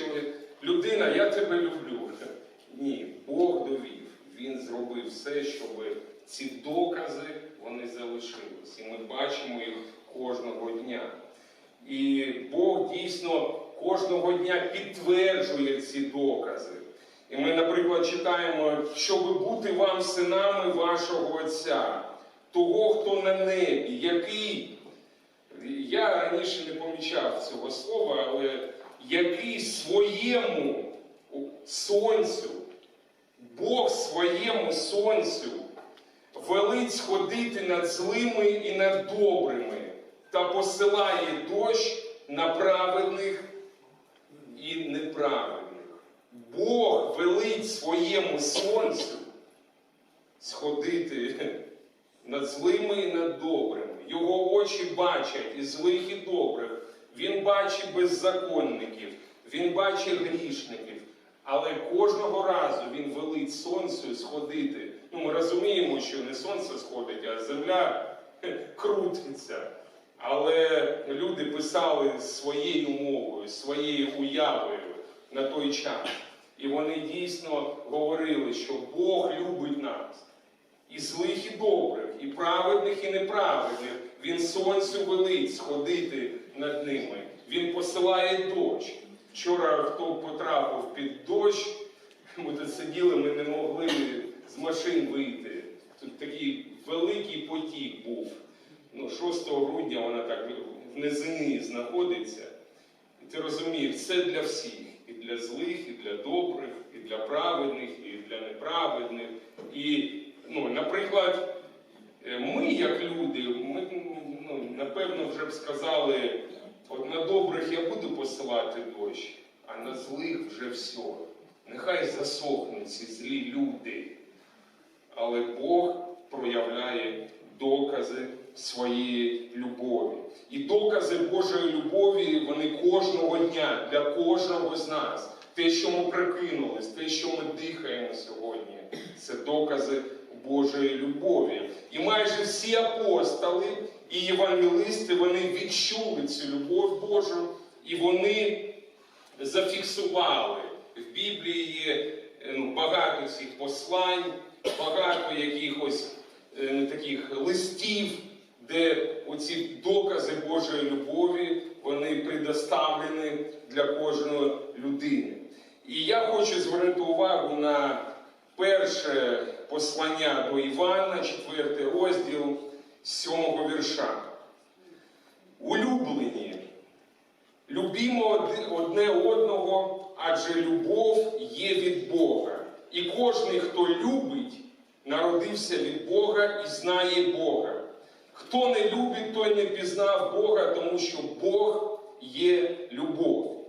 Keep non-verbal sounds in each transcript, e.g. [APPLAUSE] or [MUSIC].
люблю, людина, я тебе люблю. Ні, Бог довів. Він зробив все, щоб ці докази вони залишились. І ми бачимо їх кожного дня. І Бог дійсно кожного дня підтверджує ці докази. І ми, наприклад, читаємо, щоб бути вам синами вашого Отця, того, хто на небі, який я раніше не помічав цього слова, але який своєму сонцю, Бог своєму сонцю велить сходити над злими і над добрими та посилає дощ на праведних і неправедних. Бог велить своєму сонцю сходити над злими і над добрими. Його очі бачать і злих, і добрих. Він бачить беззаконників, він бачить грішників. Але кожного разу він велить сонцю сходити. Ну, ми розуміємо, що не сонце сходить, а земля [LAUGHS] крутиться. Але люди писали своєю мовою, своєю уявою на той час. І вони дійсно говорили, що Бог любить нас. І злих, і добрих, і праведних, і неправедних. Він сонцю велить сходити над ними. Він посилає дощ. Вчора хто потрапив під дощ, ми тут сиділи, ми не могли з машин вийти. Тут такий великий потік був. Ну, 6 грудня вона так в низині знаходиться. І ти розумієш, це для всіх. І для злих, і для добрих, і для праведних, і для неправедних. І, ну, наприклад, е, ми, як люди, ми, ну, напевно, вже б сказали, от на добрих я буду посилати дощ, а на злих вже все. Нехай засохнуть ці злі люди. Але Бог проявляє докази своєї любові. І докази Божої любові, вони кожного дня для кожного з нас. Те, що ми прикинулись, те, що ми дихаємо сьогодні, це докази Божої любові. І майже всі апостоли і євангелисти вони відчули цю любов Божу, і вони зафіксували. В Біблії е, ну, багато цих послань, багато якихось е, таких листів, де оці докази Божої любові вони предоставлені для кожної людини. І я хочу звернути увагу на перше послання до Івана, четвертий розділ сьомого вірша. Улюблені, любімо одне одного, адже любов є від Бога. І кожен, хто любить, народився від Бога і знає Бога. Хто не любить, той не пізнав Бога, тому що Бог є любов.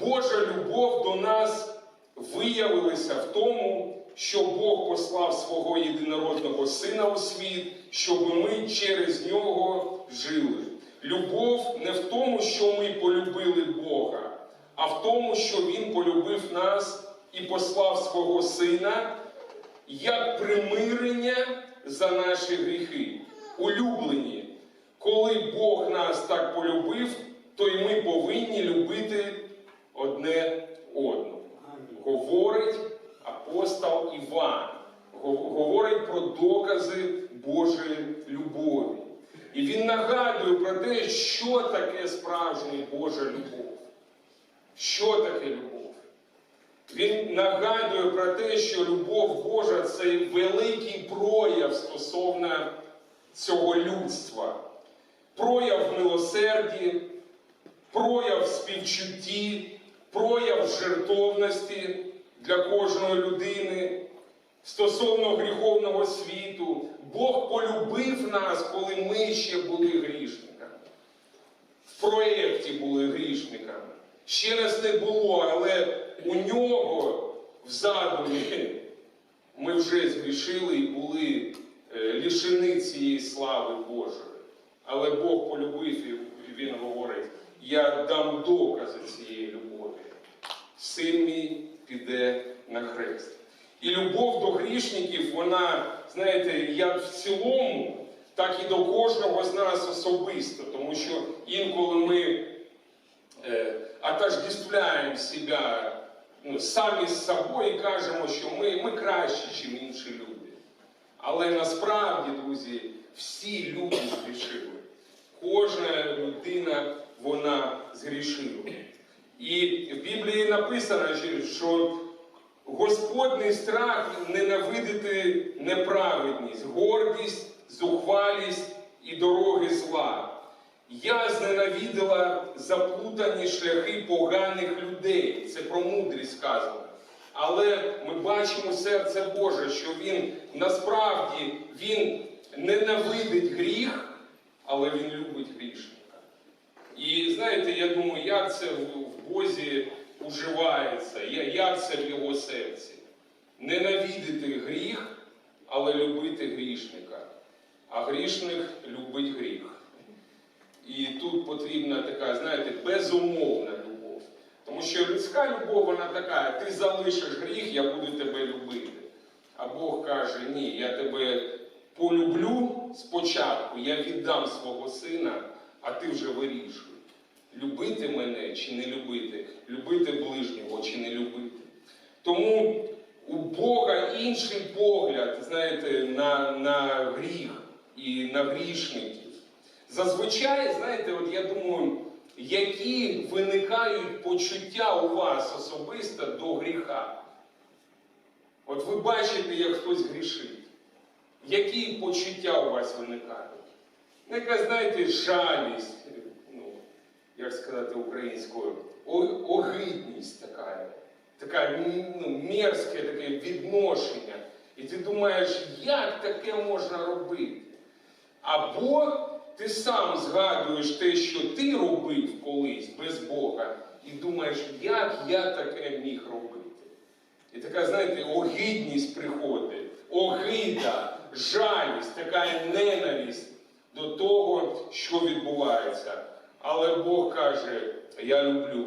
Божа любов до нас виявилася в тому, що Бог послав свого єдинородного Сина у світ, щоб ми через нього жили. Любов не в тому, що ми полюбили Бога, а в тому, що Він полюбив нас і послав свого Сина як примирення за наші гріхи. Улюблені, коли Бог нас так полюбив, то й ми повинні любити одне апостол Іван, говорить про докази Божої любові. І він нагадує про те, що таке справжня Божа любов. Що таке любов? Він нагадує про те, що любов Божа це великий прояв стосовно цього людства, прояв милосерді, прояв співчутті, прояв жертовності для кожної людини. Стосовно гріховного світу, Бог полюбив нас, коли ми ще були грішниками. В проєкті були грішниками. Ще нас не було, але у нього в задумі ми вже згрішили і були е, лишені цієї слави Божої. Але Бог полюбив і Він говорить, я дам докази цієї любові. Син мій піде на хрест. І любов до грішників, вона, знаєте, як в цілому, так і до кожного з нас особисто. Тому що інколи ми е, отождествляємо себе ну, самі з собою і кажемо, що ми, ми кращі, ніж інші люди. Але насправді, друзі, всі люди згрішили. Кожна людина вона згрішила. І в Біблії написано, що Господний страх ненавидити неправедність, гордість, зухвалість і дороги зла. Я зненавидела заплутані шляхи поганих людей. Це про мудрість сказано. Але ми бачимо серце Боже, що Він насправді Він ненавидить гріх, але Він любить грішника. І знаєте, я думаю, як це Бозі уживається, як це в його серці. Ненавидити гріх, але любити грішника. А грішник любить гріх. І тут потрібна така, знаєте, безумовна любов. Тому що людська любов, вона така, ти залишиш гріх, я буду тебе любити. А Бог каже, ні, я тебе полюблю спочатку, я віддам свого сина, а ти вже вирішуй. Любити мене чи не любити, любити ближнього чи не любити. Тому у Бога інший погляд, знаєте, на, на гріх і на грішників. Зазвичай, знаєте, от я думаю, які виникають почуття у вас особисто до гріха. От ви бачите, як хтось грішить. Які почуття у вас виникають? Яка, знаєте, жалість, як сказати українською, огидність така, така ну, мерзке таке відношення. І ти думаєш, як таке можна робити? Або ти сам згадуєш те, що ти робив колись без Бога, і думаєш, як я таке міг робити. І така, знаєте, огидність приходить, огида, жалість, така ненависть до того, що відбувається. Але Бог каже, я люблю.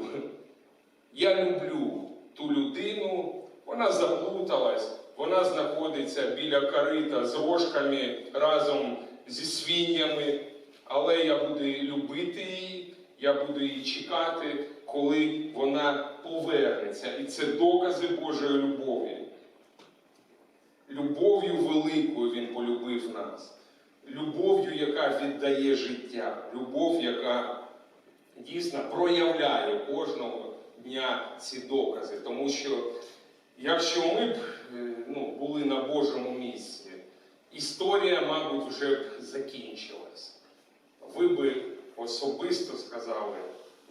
Я люблю ту людину, вона заплуталась, вона знаходиться біля корита з рожками разом зі свинями, але я буду любити її, я буду її чекати, коли вона повернеться. І це докази Божої любові. Любов'ю великою Він полюбив нас. Любов'ю, яка віддає життя, любов, яка дійсно проявляє кожного дня ці докази. Тому що якщо ми б е, ну, були на Божому місці, історія, мабуть, вже б закінчилась. Ви би особисто сказали,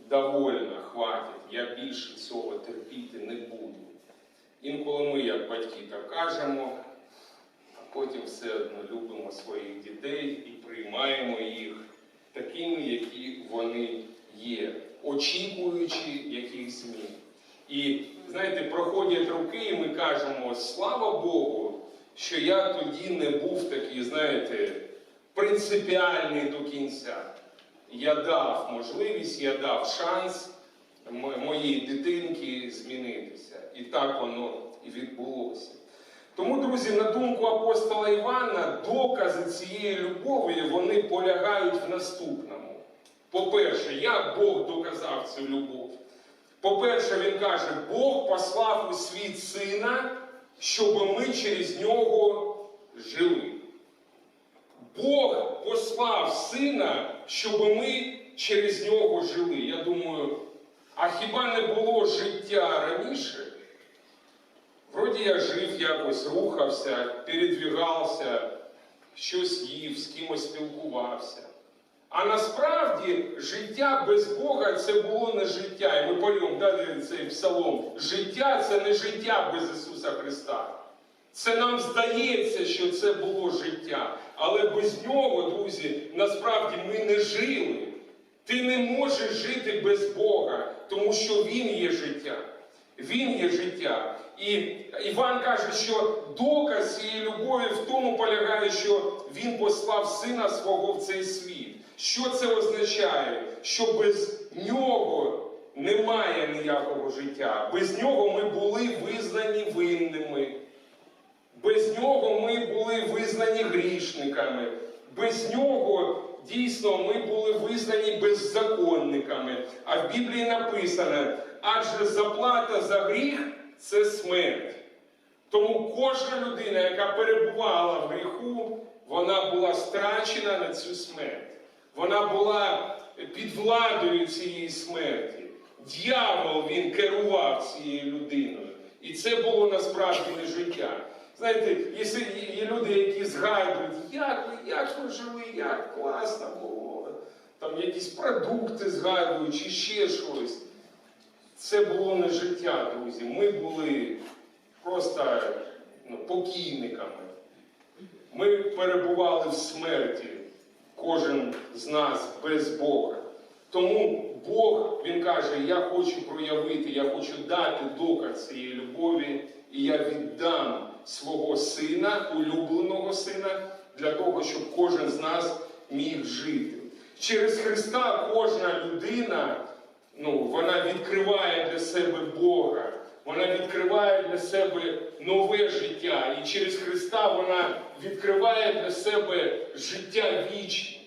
довольно, хватить, я більше цього терпіти не буду. Інколи ми, як батьки, так кажемо, а потім все одно любимо своїх дітей і приймаємо їх такими, які вони є, очікуючи яких змін. І знаєте, проходять роки, і ми кажемо, слава Богу, що я тоді не був такий, знаєте, принципіальний до кінця. Я дав можливість, я дав шанс моїй дитинки змінитися. І так воно і відбулося. Тому, друзі, на думку апостола Івана, докази цієї любові вони полягають в наступному. По-перше, як Бог доказав цю любов? По-перше, він каже, Бог послав у світ сина, щоб ми через нього жили. Бог послав сина, щоб ми через нього жили. Я думаю, а хіба не було життя раніше? Вроді я жив якось, рухався, передвігався, щось їв, з кимось спілкувався. А насправді життя без Бога це було не життя. І ми поймемо далі цей псалом. Життя це не життя без Ісуса Христа. Це нам здається, що це було життя. Але без нього, друзі, насправді ми не жили. Ти не можеш жити без Бога, тому що Він є життя. Він є життя. І Іван каже, що доказ цієї любові в тому полягає, що він послав сина свого в цей світ. Що це означає? Що без нього немає ніякого життя. Без нього ми були визнані винними. Без нього ми були визнані грішниками. Без нього дійсно ми були визнані беззаконниками. А в Біблії написано: адже заплата за гріх це смерть. Тому кожна людина, яка перебувала в гріху, вона була страчена на цю смерть. Вона була під владою цієї смерті. Д'явол він керував цією людиною. І це було насправді не життя. Знаєте, є, є люди, які згадують, як ви, як ви жили, як класно було. Там якісь продукти згадують чи ще щось. Це було не життя, друзі. Ми були просто ну, покійниками. Ми перебували в смерті, кожен з нас без Бога. Тому Бог, Він каже, я хочу проявити, я хочу дати доказ цієї любові, і я віддам свого сина, улюбленого сина, для того, щоб кожен з нас міг жити. Через Христа кожна людина ну, вона відкриває для себе Бога, вона відкриває для себе нове життя. І через Христа вона відкриває для себе життя вічне.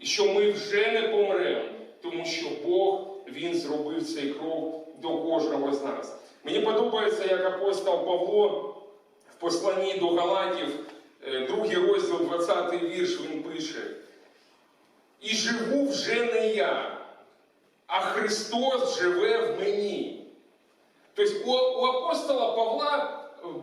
І що ми вже не помремо, тому що Бог Він зробив цей крок до кожного з нас. Мені подобається, як апостол Павло в посланні до Галатів, е, другий розділ, 20 вірш, він пише: І живу вже не я, а Христос живе в мені. Тобто у апостола Павла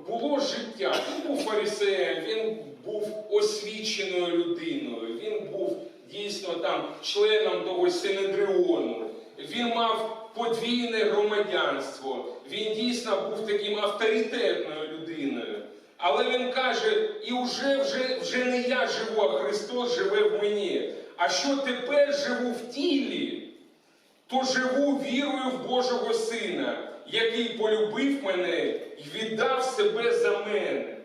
було життя. Він був фарисеєм, він був освіченою людиною, він був дійсно там членом того Синедріону. Він мав подвійне громадянство. Він дійсно був таким авторитетною людиною. Але він каже: і вже, вже, вже не я живу, а Христос живе в мені. А що тепер живу в тілі? то живу вірою в Божого Сина, який полюбив мене і віддав себе за мене.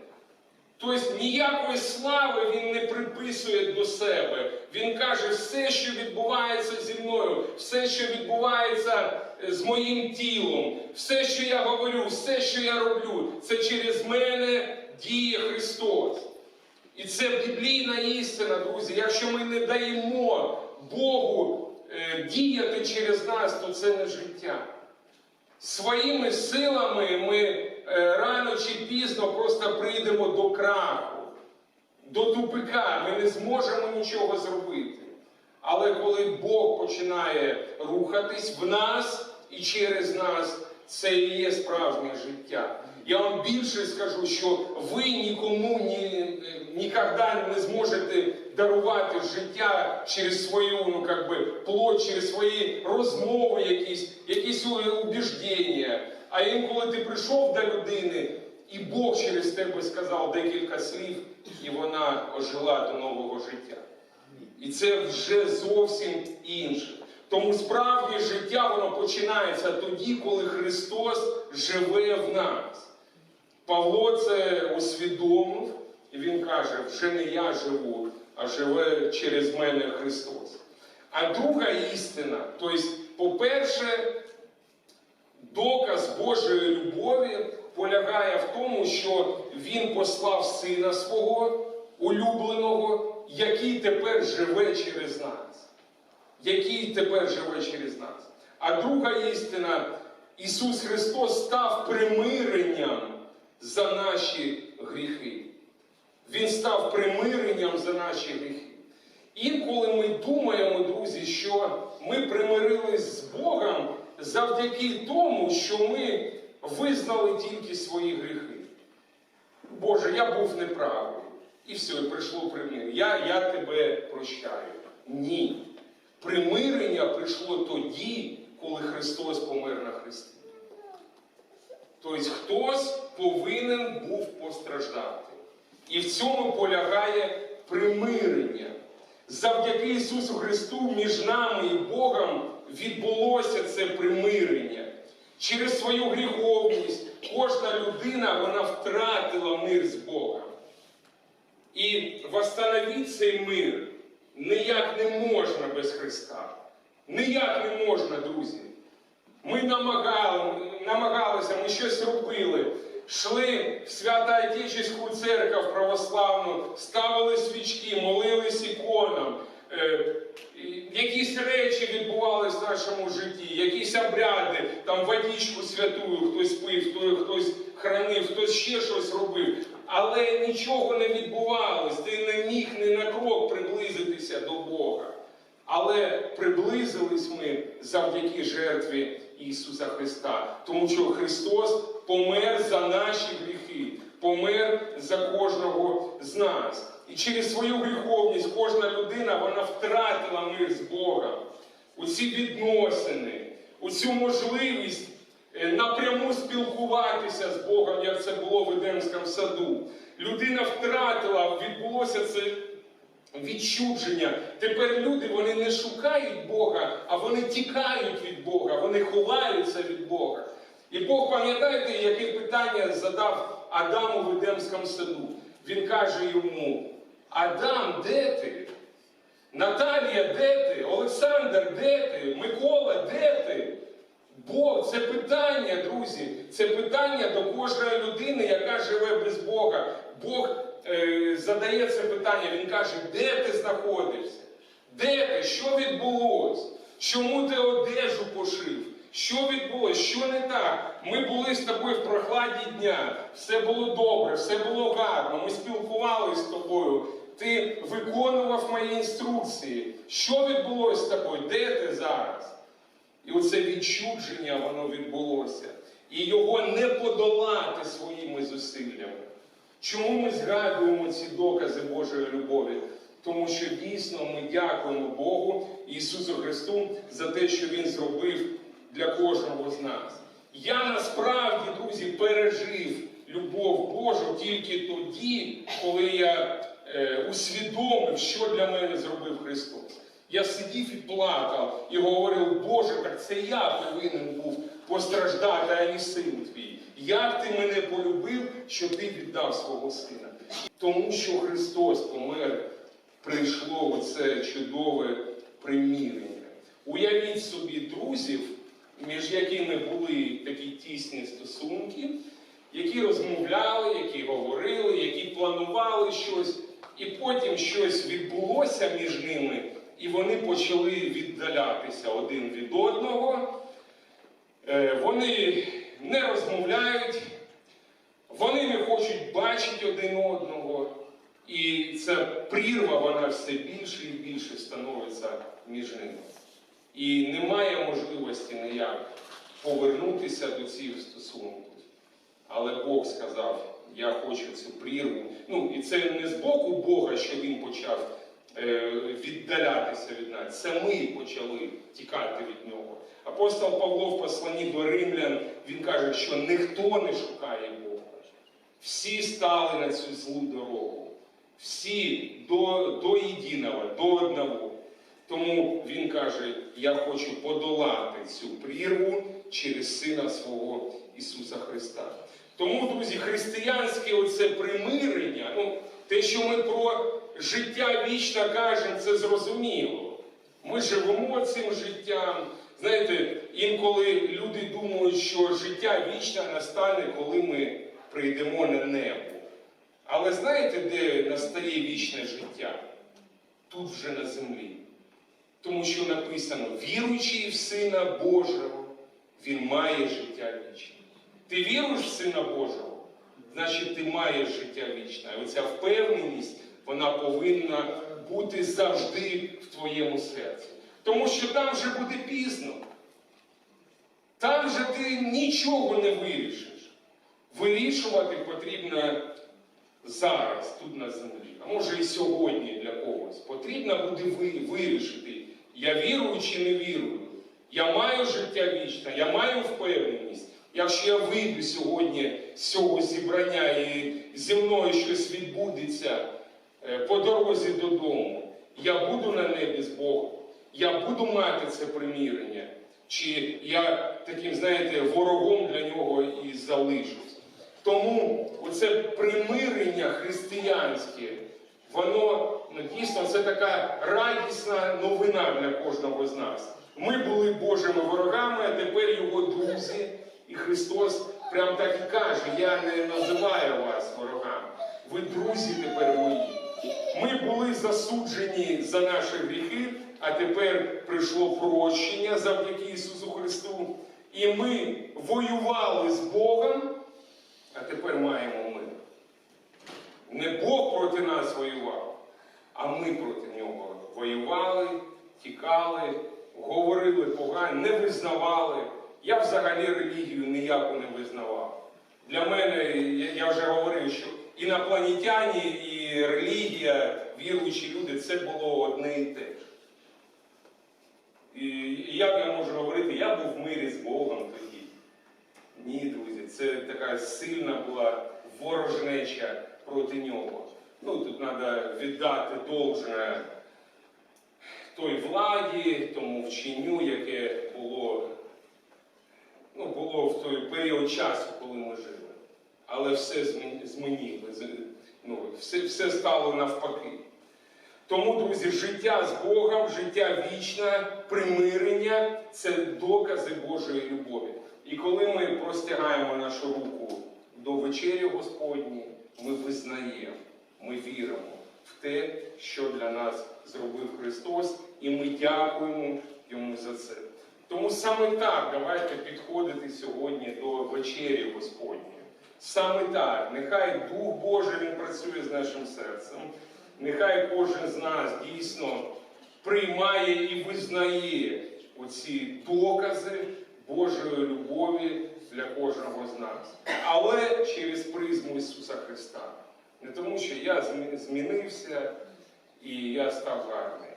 Тобто ніякої слави він не приписує до себе. Він каже, все, що відбувається зі мною, все, що відбувається е, з моїм тілом, все, що я говорю, все, що я роблю, це через мене діє Христос. І це біблійна істина, друзі. Якщо ми не даємо Богу е, діяти через нас, то це не життя. Своїми силами ми рано чи пізно просто прийдемо до краху, до тупика. Ми не зможемо нічого зробити. Але коли Бог починає рухатись в нас і через нас, це і є справжнє життя. Я вам більше скажу, що ви нікому ні, ніколи не зможете дарувати життя через свою ну, как би, плоть, через свої розмови, якісь, якісь убіждення. А інколи ти прийшов до людини, і Бог через тебе сказав декілька слів, і вона ожила до нового життя. І це вже зовсім інше. Тому справді життя воно починається тоді, коли Христос живе в нас. Павло це усвідомив, і він каже, вже не я живу, а живе через мене Христос. А друга істина, тобто, по-перше, доказ Божої любові полягає в тому, що Він послав Сина свого улюбленого, який тепер живе через нас. Який тепер живе через нас. А друга істина, Ісус Христос став примиренням за наші гріхи. Він став примиренням за наші гріхи. Інколи ми думаємо, друзі, що ми примирились з Богом завдяки тому, що ми визнали тільки свої гріхи. Боже, я був неправий. І все, і прийшло примирення. Я, я тебе прощаю. Ні. Примирення прийшло тоді, коли Христос помер на Христі. Тобто хтось повинен був постраждати. І в цьому полягає примирення. Завдяки Ісусу Христу між нами і Богом відбулося це примирення. Через свою гріховність кожна людина вона втратила мир з Богом. І восстановити цей мир ніяк не можна без Христа. Ніяк не можна, друзі. Ми намагали, намагалися, ми щось робили. Йшли в Свято-Отечеську церкву православну, ставили свічки, молились іконам. Е, якісь речі відбувалися в нашому житті, якісь обряди, там водичку святую, хтось пив, хтось хранив, хтось ще щось робив. Але нічого не відбувалось. Ти не міг ні на крок приблизитися до Бога. Але приблизились ми завдяки жертві Ісуса Христа, тому що Христос помер за наші гріхи, помер за кожного з нас. І через свою гріховність кожна людина вона втратила мир з Богом. У ці відносини, у цю можливість е, напряму спілкуватися з Богом, як це було в Едемському саду. Людина втратила, відбулося це відчудження. Тепер люди вони не шукають Бога, а вони тікають від Бога, вони ховаються від Бога. І Бог, пам'ятаєте, яке питання задав Адаму в Едемському саду? Він каже йому: Адам, де ти? Наталія, де ти? Олександр, де ти? Микола, де ти? Бог, це питання, друзі, це питання до кожної людини, яка живе без Бога. Бог е, задає це питання, Він каже, де ти знаходишся? Де ти? Що відбулося? Чому ти одежу пошив? Що відбулося? Що не так? Ми були з тобою в прохладі дня, все було добре, все було гарно, ми спілкувалися з тобою. Ти виконував мої інструкції. Що відбулося з тобою? Де ти зараз? І оце відчудження воно відбулося. І його не подолати своїми зусиллями. Чому ми згадуємо ці докази Божої любові? Тому що дійсно ми дякуємо Богу Ісусу Христу за те, що Він зробив для кожного з нас. Я насправді, друзі, пережив любов Божу тільки тоді, коли я е, усвідомив, що для мене зробив Христос. Я сидів і плакав і говорив, Боже, так це я повинен був постраждати, а не син твій. Як ти мене полюбив, що ти віддав свого сина? Тому що Христос помер, прийшло оце чудове примирення. Уявіть собі друзів, між якими були такі тісні стосунки, які розмовляли, які говорили, які планували щось, і потім щось відбулося між ними, і вони почали віддалятися один від одного. Е, Вони не розмовляють, вони не хочуть бачити один одного. І ця прірва, вона все більше і більше становиться між ними. І немає можливості ніяк повернутися до цих стосунків. Але Бог сказав, я хочу цю прірву. Ну, і це не з боку Бога, що він почав е, віддалятися від нас. Це ми почали тікати від нього. Апостол Павло в посланні до римлян він каже, що ніхто не шукає Бога. Всі стали на цю злу дорогу. Всі до, до єдиного, до одного. Тому він каже: я хочу подолати цю прірву через Сина свого Ісуса Христа. Тому, друзі, християнське оце примирення, ну, те, що ми про життя вічно кажемо, це зрозуміло. Ми живемо цим життям. Знаєте, інколи люди думають, що життя вічне настане, коли ми прийдемо на небо. Але знаєте, де настає вічне життя? Тут вже на землі. Тому що написано, віруючий в Сина Божого, він має життя вічне. Ти віруєш в Сина Божого, значить ти маєш життя вічне. І оця впевненість, вона повинна бути завжди в твоєму серці. Тому що там вже буде пізно. Там же ти нічого не вирішиш. Вирішувати потрібно зараз, тут на землі, а може і сьогодні для когось. Потрібно буде вирішити, я вірую чи не вірую. Я маю життя вічне, я маю впевненість. Якщо я вийду сьогодні з цього зібрання і зі мною щось відбудеться е, по дорозі додому, я буду на небі з Богом. Я буду мати це примирення. чи я таким, знаєте, ворогом для нього і залишусь. Тому оце примирення християнське, воно дійсно це така радісна новина для кожного з нас. Ми були Божими ворогами, а тепер його друзі. І Христос прям так і каже: Я не називаю вас ворогами. Ви друзі тепер мої. Ми були засуджені за наші гріхи, а тепер прийшло прощення завдяки Ісусу Христу. І ми воювали з Богом, а тепер маємо мир. Не Бог проти нас воював, а ми проти нього воювали, тікали, говорили погано, не визнавали. Я взагалі релігію ніяку не визнавав. Для мене, я- вже говорив, що інопланетяні і релігія, віруючі люди це було одне і те. І як я можу говорити, я був в мирі з Богом тоді. Ні, друзі, це така сильна була ворожнеча проти нього. Ну, тут треба віддати должне той владі, тому вченню, яке було, ну, було в той період часу, коли ми жили. Але все змін- змінило, ну, все, все стало навпаки. Тому, друзі, життя з Богом, життя вічне, примирення це докази Божої любові. І коли ми простягаємо нашу руку до вечері Господні, ми визнаємо, ми віримо в те, що для нас зробив Христос, і ми дякуємо Йому за це. Тому саме так давайте підходити сьогодні до вечері Господньої. Саме так, нехай Дух Божий Він працює з нашим серцем. Нехай кожен з нас дійсно приймає і визнає оці докази Божої любові для кожного з нас. Але через призму Ісуса Христа. Не тому, що я змінився і я став гарний.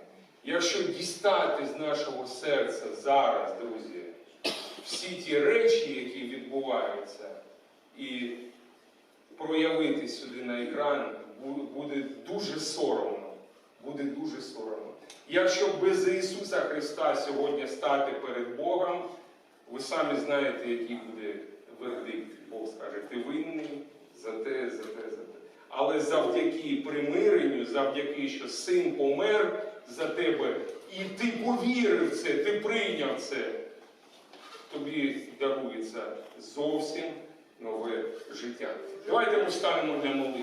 Якщо дістати з нашого серця зараз, друзі, всі ті речі, які відбуваються, і проявити сюди на екран буде дуже соромно. Буде дуже соромно. Якщо без Ісуса Христа сьогодні стати перед Богом, ви самі знаєте, який буде вердикт. Бог скаже, ти винний за те, за те, за те. Але завдяки примиренню, завдяки, що син помер за тебе, і ти повірив це, ти прийняв це, тобі дарується зовсім нове життя. Давайте ми станемо для молитви.